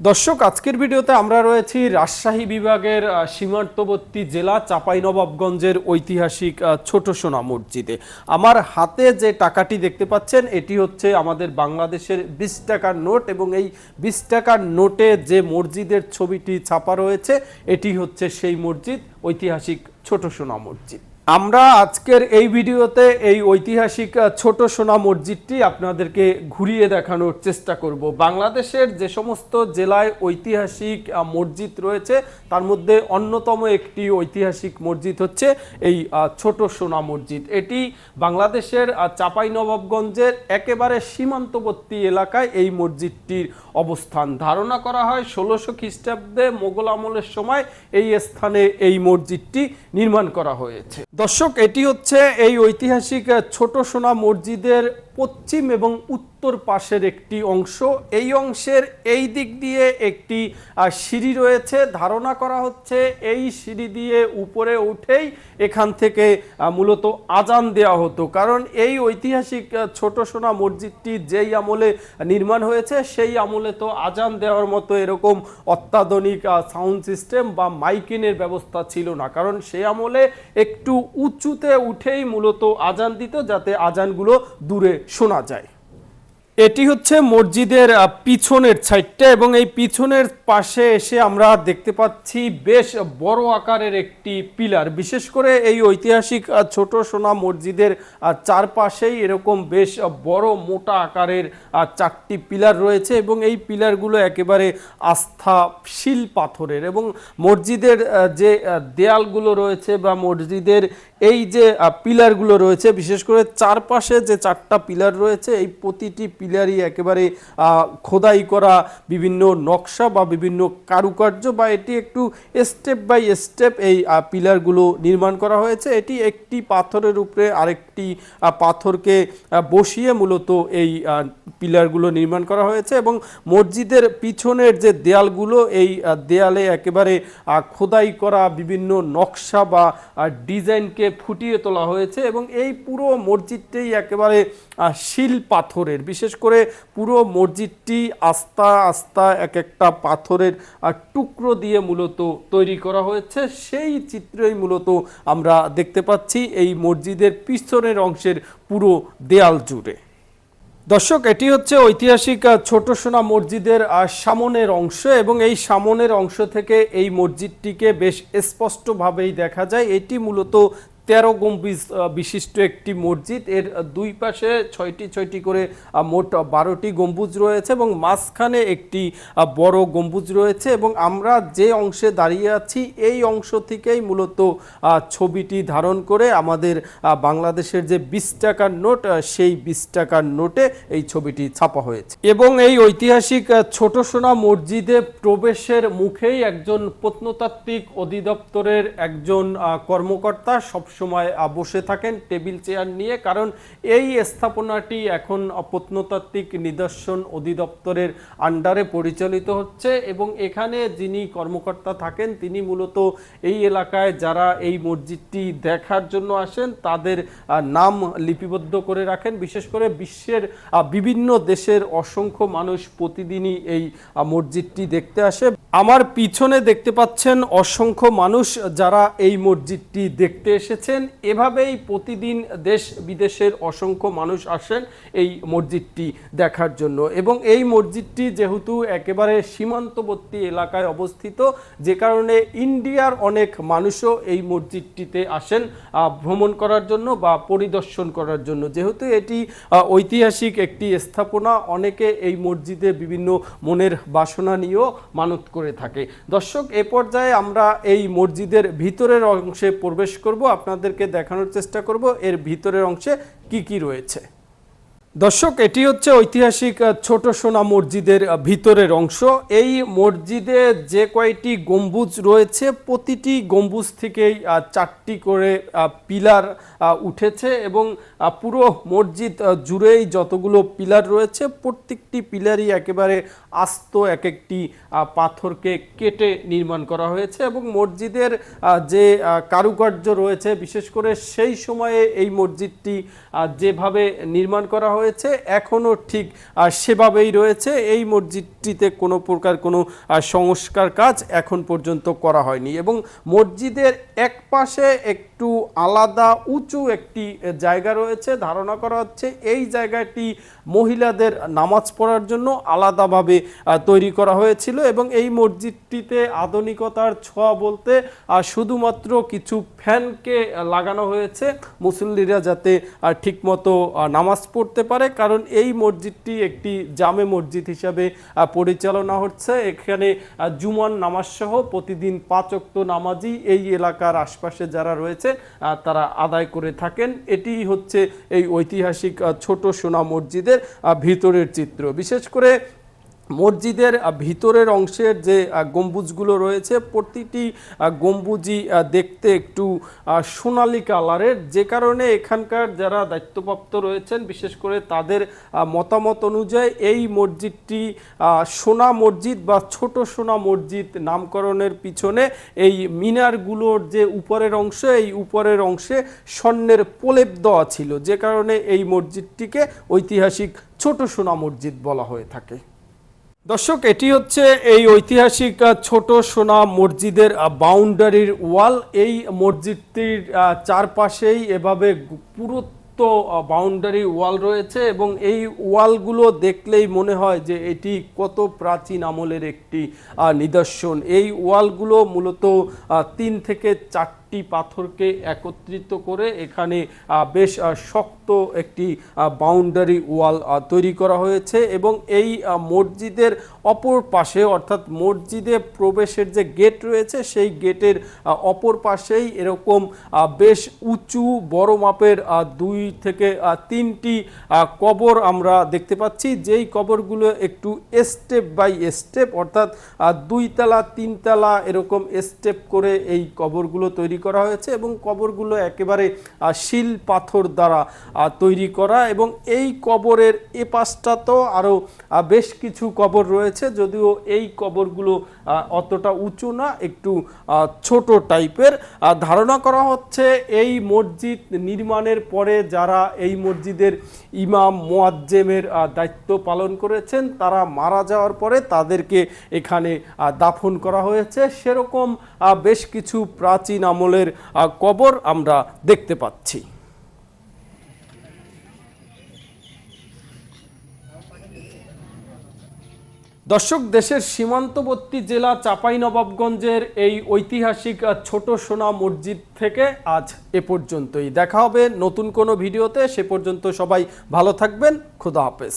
দর্শক, আজকের ভিডিওতে আমরা রয়েছি রাজশাহী বিভাগের সীমান্তবর্তী জেলা চাঁপাইনবাবগঞ্জের ঐতিহাসিক ছোট সোনা মসজিদে। আমার হাতে যে টাকাটি দেখতে পাচ্ছেন, এটি হচ্ছে আমাদের বাংলাদেশের বিশ টাকার নোট এবং এই বিশ টাকার নোটে যে মসজিদের ছবিটি ছাপা রয়েছে, এটি হচ্ছে সেই মসজিদ, ঐতিহাসিক ছোট সোনা মসজিদ। আমরা আজকের এই ভিডিওতে এই ঐতিহাসিক ছোট সোনা মসজিদটি আপনাদেরকে ঘুরিয়ে দেখানোর চেষ্টা করব। বাংলাদেশের যে সমস্ত জেলায় ঐতিহাসিক মসজিদ রয়েছে, তার মধ্যে অন্যতম একটি ঐতিহাসিক মসজিদ হচ্ছে এই ছোট সোনা মসজিদ। এটি বাংলাদেশের চাঁপাইনবাবগঞ্জের একেবারে সীমান্তবর্তী এলাকায় এই মসজিদটির অবস্থান। ধারণা করা হয় ষোলোশো খ্রিস্টাব্দে মোগল আমলের সময় এই স্থানে এই মসজিদটি নির্মাণ করা হয়েছে। দর্শক এটি হচ্ছে এই ঐতিহাসিক ছোট সোনা মসজিদের পশ্চিম এবং উত্তর পাশের একটি অংশ। এই অংশের এই দিক দিয়ে একটি সিঁড়ি রয়েছে। ধারণা করা হচ্ছে এই সিঁড়ি দিয়ে উপরে উঠেই এখান থেকে মূলত আজান দেওয়া হতো। কারণ এই ঐতিহাসিক ছোট সোনা মসজিদটি যেই আমলে নির্মাণ হয়েছে, সেই আমলে তো আজান দেওয়ার মতো এরকম অত্যাধুনিক সাউন্ড সিস্টেম বা মাইকিনের ব্যবস্থা ছিল না। কারণ সেই আমলে একটু উঁচুতে উঠেই মূলত আজান দিত, যাতে আজানগুলো দূরে শোনা যায়। এটি হচ্ছে মসজিদের পিছনের সাইডটা এবং এই পিছনের পাশে এসে আমরা দেখতে পাচ্ছি বেশ বড় আকারের একটি পিলার। বিশেষ করে এই ঐতিহাসিক ছোট সোনা মসজিদের চারপাশেই এরকম বেশ বড় মোটা আকারের চারটি পিলার রয়েছে এবং এই পিলারগুলো একেবারে আস্থাশীল পাথরের এবং মসজিদের যে দেয়ালগুলো রয়েছে বা মসজিদের এই যে পিলারগুলো রয়েছে, বিশেষ করে চারপাশে যে চারটা পিলার রয়েছে, এই প্রতিটি পিলারই একেবারে খোদাই করা বিভিন্ন নকশা বা বিভিন্ন কারুকার্য বা এটি একটু স্টেপ বাই স্টেপ এই পিলারগুলো নির্মাণ করা হয়েছে। এটি একটি পাথরের উপরে আরেকটি পাথরকে বসিয়ে মূলত এই পিলারগুলো নির্মাণ করা হয়েছে এবং মসজিদের পিছনের যে দেয়ালগুলো এই দেয়ালে একেবারে খোদাই করা বিভিন্ন নকশা বা ডিজাইনকে ফুটিয়ে তোলা হয়েছে এবং এই পুরো মসজিদটাই একেবারে শিল পাথরের। বিশেষ করে পুরো মসজিদটি আস্তা আস্তা এক একটা পাথরের টুকরো দিয়ে মূলত তৈরি করা হয়েছে। সেই চিত্রই মূলত আমরা দেখতে পাচ্ছি এই মসজিদের পিছনের অংশের পুরো দেয়াল জুড়ে। দর্শক, এটি হচ্ছে ঐতিহাসিক ছোট সোনা মসজিদের সামনের অংশ এবং এই সামনের অংশ থেকে এই মসজিদটিকে বেশ স্পষ্টভাবেই দেখা যায়। এটি মূলত তেরো গম্বুজ বিশিষ্ট একটি মসজিদ। এর দুই পাশে ছয়টি ছয়টি করে মোট বারোটি গম্বুজ রয়েছে এবং মাঝখানে একটি বড় গম্বুজ রয়েছে এবং আমরা যে অংশে দাঁড়িয়ে আছি, এই অংশ থেকেই মূলত ছবিটি ধারণ করে আমাদের বাংলাদেশের যে বিশ টাকার নোট সেই বিশ টাকার নোটে এই ছবিটি ছাপা হয়েছে। এবং এই ঐতিহাসিক ছোট সোনা মসজিদে প্রবেশের মুখেই একজন প্রত্নতাত্ত্বিক অধিদপ্তরের একজন কর্মকর্তা সবসময় আহ, বসে থাকেন টেবিল চেয়ার নিয়ে কারণ এই স্থাপনাটি এখন প্রত্নতাত্ত্বিক নিদর্শন অধিদপ্তরের আন্ডারে পরিচালিত হচ্ছে এবং এখানে যিনি কর্মকর্তা থাকেন তিনি মূলত এই এলাকায় যারা এই মসজিদটি দেখার জন্য আসেন তাদের নাম লিপিবদ্ধ করে রাখেন। বিশেষ করে বিশ্বের বিভিন্ন দেশের অসংখ্য মানুষ প্রতিদিনই এই মসজিদটি দেখতে আসে। আমার পিছনে দেখতে পাচ্ছেন অসংখ্য মানুষ যারা এই মসজিদটি দেখতে এসেছেন এভাবেই প্রতিদিন দেশ বিদেশের অসংখ্য মানুষ আসেন এই মসজিদটি দেখার জন্য। এবং এই মসজিদটি যেহেতু একেবারে সীমান্তবর্তী এলাকায় অবস্থিত, যে কারণে ইন্ডিয়ার অনেক মানুষও এই মসজিদটিতে আসেন ভ্রমণ করার জন্য বা পরিদর্শন করার জন্য। যেহেতু এটি ঐতিহাসিক একটি স্থাপনা, অনেকে এই মসজিদে বিভিন্ন মনের বাসনা নিয়েও মানত করে থাকে। দর্শক, এ পর্যায়ে আমরা এই মসজিদের ভিতরের অংশে প্রবেশ করব। আপনাদেরকে দেখানোর চেষ্টা করব। এর ভিতরের অংশে কি কি রয়েছে। দর্শক, এটি হচ্ছে ঐতিহাসিক ছোট সোনা মসজিদের ভিতরের অংশ। এই মসজিদে যে কয়টি গম্বুজ রয়েছে, প্রতিটি গম্বুজ থেকেই চারটি করে পিলার উঠেছে এবং পুরো মসজিদ জুড়েই যতগুলো পিলার রয়েছে, প্রত্যেকটি পিলারই একেবারে আস্ত এক একটি পাথরকে কেটে নির্মাণ করা হয়েছে এবং মসজিদের যে কারুকার্য রয়েছে, বিশেষ করে সেই সময়ে এই মসজিদটি যেভাবে নির্মাণ করা হয়েছে এখনও ঠিক সেভাবেই রয়েছে। এই মসজিদটিতে কোনো প্রকার কোনো সংস্কার কাজ এখন পর্যন্ত করা হয়নি এবং মসজিদের এক পাশে একটু আলাদা, উঁচু একটি জায়গা রয়েছে। ধারণা করা হচ্ছে এই জায়গাটি মহিলাদের নামাজ পড়ার জন্য আলাদাভাবে তৈরি করা হয়েছিল এবং এই মসজিদটিতে আধুনিকতার ছোঁয়া বলতে শুধুমাত্র কিছু ফ্যানকে লাগানো হয়েছে। মুসল্লিরা যাতে ঠিকমতো নামাজ পড়তে পারে। কারণ এই মসজিদটি একটি জামে মসজিদ হিসাবে পরিচালনা হচ্ছে। এখানে জুমান জুমার নামাজ সহ প্রতিদিন পাঁচ ওয়াক্ত নামাজই এই এলাকার আশপাশে যারা রয়েছে আহ, তারা আদায় করে থাকেন। এটি হচ্ছে এই ঐতিহাসিক ছোট সোনা মসজিদের ভিতরের চিত্র। বিশেষ করে মসজিদের ভিতরের অংশের যে গম্বুজগুলো রয়েছে, প্রতিটি গম্বুজই দেখতে একটু সোনালী কালারের। যে কারণে এখানকার যারা দায়িত্বপ্রাপ্ত রয়েছেন, বিশেষ করে তাদের মতামত অনুযায়ী এই মসজিদটি সোনা মসজিদ বা ছোট সোনা মসজিদ নামকরণের পিছনে এই মিনারগুলোর যে উপরের অংশ, এই উপরের অংশে স্বর্ণের প্রলেপ দেওয়া ছিল। যে কারণে এই মসজিদটিকে ঐতিহাসিক ছোট সোনা মসজিদ বলা হয়ে থাকে। দর্শক, এটি হচ্ছে এই ঐতিহাসিক ছোট সোনা মসজিদের বাউন্ডারির ওয়াল। এই মসজিদটির চারপাশেই এভাবে পুরুত্ব বাউন্ডারি ওয়াল রয়েছে এবং এই ওয়ালগুলো দেখলেই মনে হয় যে এটি কত প্রাচীন আমলের একটি নিদর্শন। এই ওয়ালগুলো মূলত তিন থেকে চারটি পাথরকে একত্রিত করে এখানে বেশ শক্ত একটি বাউন্ডারি ওয়াল তৈরি করা হয়েছে এবং এই মসজিদের অপর পাশে অর্থাৎ মসজিদে প্রবেশের যে গেট রয়েছে সেই গেটের অপর পাশেই এরকম বেশ উঁচু বড় মাপের দুই থেকে তিনটি কবর আমরা দেখতে পাচ্ছি। যেই কবরগুলো একটু স্টেপ বাই স্টেপ অর্থাৎ আহ, দুইতলা তিনতলা এরকম স্টেপ করে এই কবরগুলো তৈরি করা হয়েছে এবং কবরগুলো একেবারে শিল পাথর দ্বারা তৈরি করা এবং এই কবরের এ পাশটা তো আরও বেশ কিছু কবর রয়েছে যদিও এই কবরগুলো অতটা উঁচু না, একটু ছোট টাইপের। ধারণা করা হচ্ছে এই মসজিদ নির্মাণের পরে যারা এই মসজিদের ইমাম, মোয়াজ্জেমের দায়িত্ব পালন করেছেন, তারা মারা যাওয়ার পরে তাদেরকে এখানে দাফন করা হয়েছে। সেরকম বেশ কিছু প্রাচীন আমলের কবর আমরা দেখতে পাচ্ছি। দর্শক, দেশের সীমান্তবর্তী জেলা চাঁপাইনবাবগঞ্জের এই ঐতিহাসিক ছোট সোনা মসজিদ থেকে আজ এ পর্যন্তই। দেখা হবে নতুন কোনো ভিডিওতে। সে পর্যন্ত সবাই ভালো থাকবেন। খুদা হাফেজ।